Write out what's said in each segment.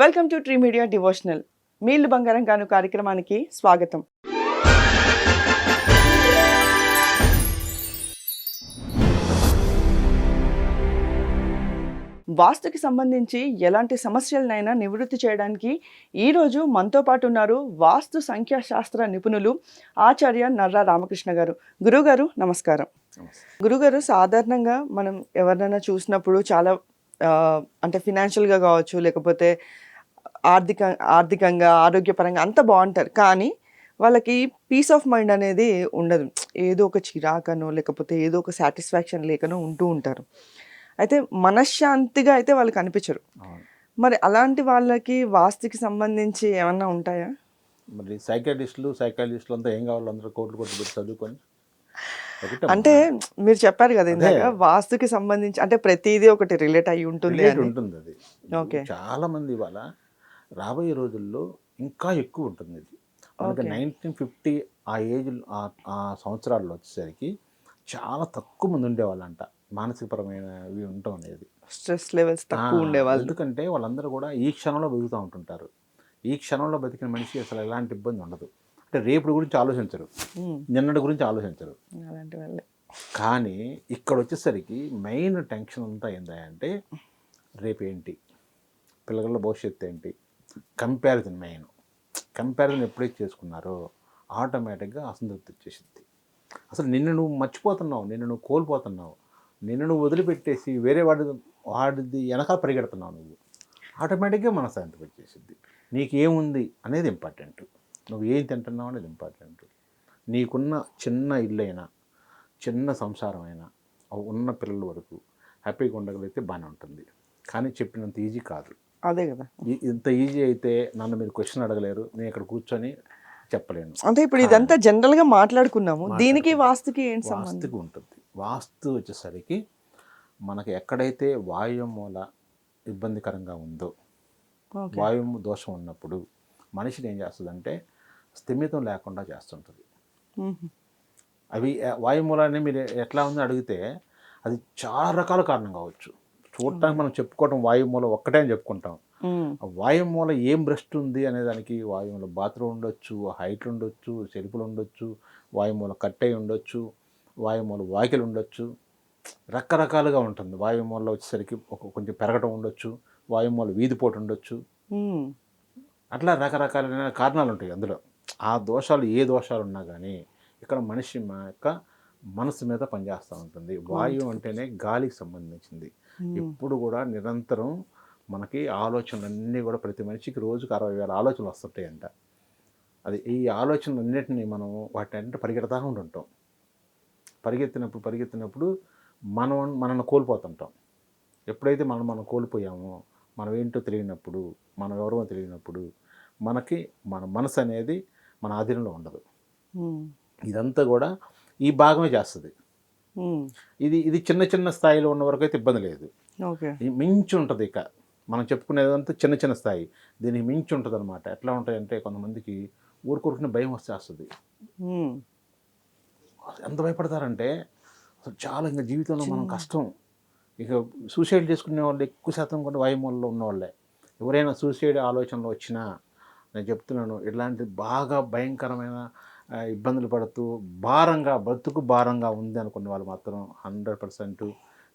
Welcome to tree media devotional మీళ్ళు బంగారం గాను కార్యక్రమానికి స్వాగతం. వాస్తుకి సంబంధించి ఎలాంటి సమస్యలనైనా నివృత్తి చేయడానికి ఈరోజు మనతో పాటు ఉన్నారు వాస్తు సంఖ్యాశాస్త్ర నిపుణులు ఆచార్య నర్రా రామకృష్ణ గారు. గురుగారు నమస్కారం. గురుగారు సాధారణంగా మనం ఎవరినైనా చూసినప్పుడు చాలా అంటే ఫినాన్షియల్గా కావచ్చు లేకపోతే ఆర్థిక ఆర్థికంగా ఆరోగ్యపరంగా అంత బాగుంటారు కానీ వాళ్ళకి పీస్ ఆఫ్ మైండ్ అనేది ఉండదు ఏదో ఒక చిరాకనో లేకపోతే ఏదో ఒక సాటిస్ఫాక్షన్ లేకనో ఉంటూ ఉంటారు అయితే మనశ్శాంతిగా అయితే వాళ్ళకి అనిపించరు. మరి అలాంటి వాళ్ళకి వాస్తుకి సంబంధించి ఏమన్నా ఉంటాయా మరి సైకాటిస్టులు సైకాలజిస్టులు అంతా ఏం కావాలి అందరూ కోట్లు కోట్లు పెట్టి చదువుకొని అంటే మీరు చెప్పారు కదా ఇందాక. వాస్తుకి సంబంధించి అంటే ప్రతిదీ ఒకటి రిలేట్ అయి ఉంటుంది. ఉంటుంది అది ఓకే. చాలా మంది ఇవాళ రాబోయే రోజుల్లో ఇంకా ఎక్కువ ఉంటుంది ఇది. మనకి. నైన్టీన్ ఫిఫ్టీ ఆ ఏజ్ ఆ సంవత్సరాల్లో వచ్చేసరికి చాలా తక్కువ మంది ఉండేవాళ్ళంట. మానసికపరమైనవి ఉండటం అనేది. స్ట్రెస్ లెవెల్స్ తక్కువ ఉండేవాళ్ళు. ఎందుకంటే వాళ్ళందరూ కూడా ఈ క్షణంలో బతుకుతూ ఉంటుంటారు. ఈ క్షణంలో బతికిన మనిషి అసలు ఎలాంటి ఇబ్బంది ఉండదు. అంటే రేపటి గురించి ఆలోచించరు. నిన్నటి గురించి ఆలోచించరు. అలాంటి వాళ్ళే. కానీ ఇక్కడ వచ్చేసరికి మెయిన్ టెన్షన్ అంతా ఏంటంటే రేపేంటి? పిల్లల భవిష్యత్తు ఏంటి కంపారిజన్ మెయిన్ కంపారిజన్ ఎప్పుడైతే చేసుకున్నారో ఆటోమేటిక్గా అసంతృప్తి వచ్చేసింది అసలు నిన్ను నువ్వు మర్చిపోతున్నావు నిన్ను నువ్వు కోల్పోతున్నావు నిన్ను నువ్వు వదిలిపెట్టేసి వేరే వాడి వాడిది వెనకాల పరిగెడుతున్నావు నువ్వు. ఆటోమేటిక్గా మనశాంతి వచ్చేసింది నీకేముంది అనేది ఇంపార్టెంట్ నువ్వు ఏం తింటున్నావు అనేది ఇంపార్టెంట్ నీకున్న చిన్న ఇల్లు అయినా చిన్న సంసారం అయినా ఉన్న పిల్లల వరకు హ్యాపీగా ఉండగలిగితే బాగానే ఉంటుంది. కానీ చెప్పినంత ఈజీ కాదు. అదే కదా. ఇంత ఈజీ అయితే నన్ను మీరు క్వశ్చన్ అడగలేరు. నేను ఇక్కడ కూర్చొని చెప్పలేను. అంటే ఇప్పుడు ఇదంతా జనరల్గా మాట్లాడుకున్నాము. దీనికి వాస్తుకి ఏంటి వాస్తుకు ఉంటుంది. వాస్తు వచ్చేసరికి మనకి ఎక్కడైతే వాయు మూల ఇబ్బందికరంగా ఉందో. వాయువు దోషం ఉన్నప్పుడు మనిషిని ఏం చేస్తుందంటే స్థిమితం లేకుండా చేస్తుంటుంది. అవి వాయుమూలాన్ని మీరు ఎట్లా ఉందని అడిగితే అది చాలా రకాల కారణం కావచ్చు. చూడటానికి మనం చెప్పుకోవటం వాయుమూల ఒక్కటే అని చెప్పుకుంటాం. వాయుమూల ఏం బ్రెస్ట్ ఉంది అనే దానికి వాయుమూల బాత్రూమ్ ఉండొచ్చు హైట్లు ఉండొచ్చు చెరుపులు ఉండొచ్చు వాయుమూల కట్టె ఉండొచ్చు వాయుమూల వాకిలు ఉండొచ్చు. రకరకాలుగా ఉంటుంది. వాయుమూలలో వచ్చేసరికి ఒక కొంచెం పెరగటం ఉండొచ్చు వాయుమూల వీధిపోటు ఉండొచ్చు. అట్లా రకరకాలైన కారణాలు ఉంటాయి అందులో. ఆ దోషాలు ఏ దోషాలు ఉన్నా కానీ ఇక్కడ మనిషి మా యొక్క మనసు మీద పనిచేస్తూ ఉంటుంది. వాయువు అంటేనే గాలికి సంబంధించింది. ఎప్పుడు కూడా నిరంతరం మనకి ఆలోచనలన్నీ కూడా ప్రతి మనిషికి రోజుకు అరవై వేల ఆలోచనలు వస్తుంటాయంట. అది ఈ ఆలోచనలన్నింటినీ మనం వాటి అంటే పరిగెడతా ఉంటుంటాం పరిగెత్తినప్పుడు పరిగెత్తినప్పుడు మనం మనల్ని కోల్పోతుంటాం. ఎప్పుడైతే మనం మనం కోల్పోయామో మనం ఏంటో తెలియనప్పుడు మనం ఎవరో తెలియనప్పుడు మనకి మన మనసు అనేది మన ఆధీనంలో ఉండదు. ఇదంతా కూడా ఈ భాగమే చేస్తుంది. ఇది ఇది చిన్న చిన్న స్థాయిలో ఉన్న వరకు అయితే ఇబ్బంది లేదు. మించి ఉంటుంది ఇక. మనం చెప్పుకునేదంతా చిన్న చిన్న స్థాయి. దీనికి మించి ఉంటుంది అనమాట ఎట్లా ఉంటాయంటే కొంతమందికి ఊరుకూరుకునే భయం వచ్చేస్తుంది. ఎంత భయపడతారంటే అసలు చాలా ఇంకా జీవితంలో మనం కష్టం. ఇక సూసైడ్ చేసుకునే వాళ్ళు ఎక్కువ శాతం కూడా వాయుమూలలో ఉన్నవాళ్ళే. ఎవరైనా సూసైడ్ ఆలోచనలు వచ్చినా నేను చెప్తున్నాను ఇట్లాంటి బాగా భయంకరమైన ఇబ్బందులు పడుతూ భారంగా బతుకు భారంగా ఉంది అనుకునే వాళ్ళు మాత్రం హండ్రెడ్ పర్సెంట్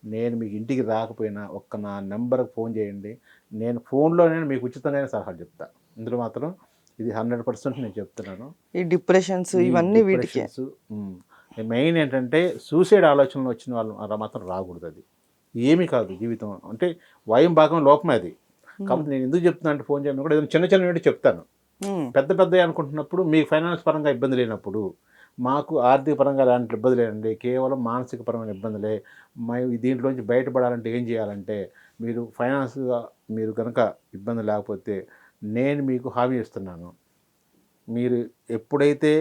నేను మీకు ఇంటికి రాకపోయినా ఒక్క నా నెంబర్కి ఫోన్ చేయండి. నేను ఫోన్లోనే మీకు ఉచితంగానే సలహాలు చెప్తా. ఇందులో మాత్రం ఇది హండ్రెడ్ పర్సెంట్ నేను చెప్తున్నాను. ఈ డిప్రెషన్స్ ఇవన్నీ వీటికి. మెయిన్ ఏంటంటే సూసైడ్ ఆలోచనలు వచ్చిన వాళ్ళు అలా మాత్రం రాకూడదు అది. ఏమీ కాదు జీవితం. అంటే వాయుం భాగం లోపమే అది. కాబట్టి నేను ఎందుకు చెప్తున్నా అంటే ఫోన్ చేయమని కూడా ఏదైనా చిన్న చిన్న చెప్తాను. పెద్ద పెద్ద అనుకుంటున్నప్పుడు మీకు ఫైనాన్స్ పరంగా ఇబ్బంది లేనప్పుడు మాకు ఆర్థిక పరంగా అలాంటి ఇబ్బంది లేదండి. కేవలం మానసిక పరమైన ఇబ్బందులే. మేము దీంట్లోంచి బయటపడాలంటే ఏం చేయాలంటే మీరు ఫైనాన్స్గా మీరు కనుక ఇబ్బంది లేకపోతే నేను మీకు హామీ ఇస్తున్నాను. మీరు ఎప్పుడైతే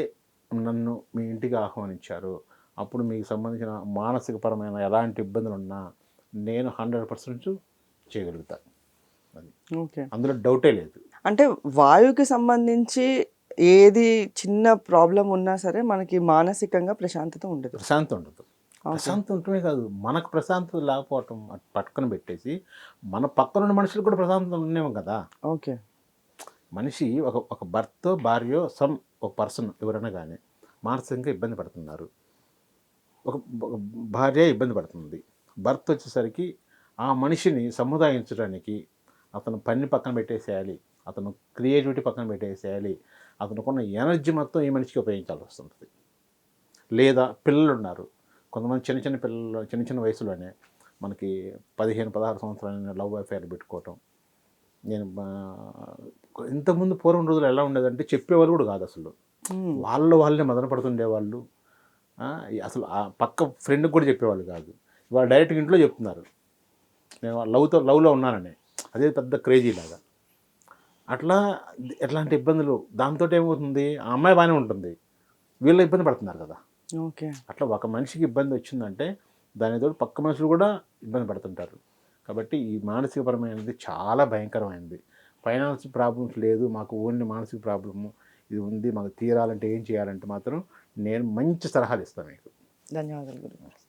నన్ను మీ ఇంటికి ఆహ్వానించారో అప్పుడు మీకు సంబంధించిన మానసిక పరమైన ఎలాంటి ఇబ్బందులు ఉన్నా నేను హండ్రెడ్ పర్సెంట్ చేయగలుగుతా. అది. ఓకే. అందులో డౌటే లేదు. అంటే వాయువుకి సంబంధించి ఏది చిన్న ప్రాబ్లం ఉన్నా సరే మనకి మానసికంగా ప్రశాంతత ఉండదు. ప్రశాంతం ఉండదు. ప్రశాంతం ఉండటమే కాదు మనకు ప్రశాంతత లేకపోవటం అటు పక్కన పెట్టేసి మన పక్కన ఉన్న మనుషులు కూడా ప్రశాంతత ఉండేమో కదా. ఓకే. మనిషి ఒక ఒక భర్త భార్య సమ్ ఒక పర్సన్ ఎవరైనా కానీ మానసికంగా ఇబ్బంది పడుతున్నారు. ఒక ఒక భార్య ఇబ్బంది పడుతుంది. భర్త వచ్చేసరికి ఆ మనిషిని సముదాయించడానికి అతను పని పక్కన పెట్టేసేయాలి. అతను క్రియేటివిటీ పక్కన పెట్టేసేయాలి. అతనుకున్న ఎనర్జీ మొత్తం ఈ మనిషికి ఉపయోగించాల్సి వస్తుంది లేదా పిల్లలు ఉన్నారు కొంతమంది చిన్న చిన్న పిల్లలు చిన్న చిన్న వయసులోనే మనకి పదిహేను పదహారు సంవత్సరాల లవ్ అఫేర్ పెట్టుకోవటం. నేను ఇంతకుముందు పూర్వం రోజులు ఎలా ఉండేదంటే చెప్పేవాళ్ళు కూడా కాదు అసలు. వాళ్ళు వాళ్ళే మదన పడుతుండేవాళ్ళు. అసలు ఆ పక్క ఫ్రెండ్కి కూడా చెప్పేవాళ్ళు కాదు. వాళ్ళు డైరెక్ట్గా ఇంట్లో చెప్తున్నారు. నేను లవ్తో లవ్లో ఉన్నానని. అదే పెద్ద క్రేజీ లాగా. అట్లా ఎట్లాంటి ఇబ్బందులు? దాంతో ఏమవుతుంది? ఆ అమ్మాయి బాగానే ఉంటుంది. వీళ్ళు ఇబ్బంది పడుతున్నారు కదా. ఓకే. అట్లా ఒక మనిషికి ఇబ్బంది వచ్చిందంటే దానితో పక్క మనుషులు కూడా ఇబ్బంది పడుతుంటారు. కాబట్టి ఈ మానసికపరమైనది చాలా భయంకరమైనది ఫైనాన్స్ ప్రాబ్లమ్స్ లేదు. మాకు ఓన్లీ మానసిక ప్రాబ్లము. ఇది ఉంది. మాకు తీరాలంటే ఏం చేయాలంటే మాత్రం నేను మంచి సలహాలు ఇస్తాను మీకు. ధన్యవాదాలు గురుగారు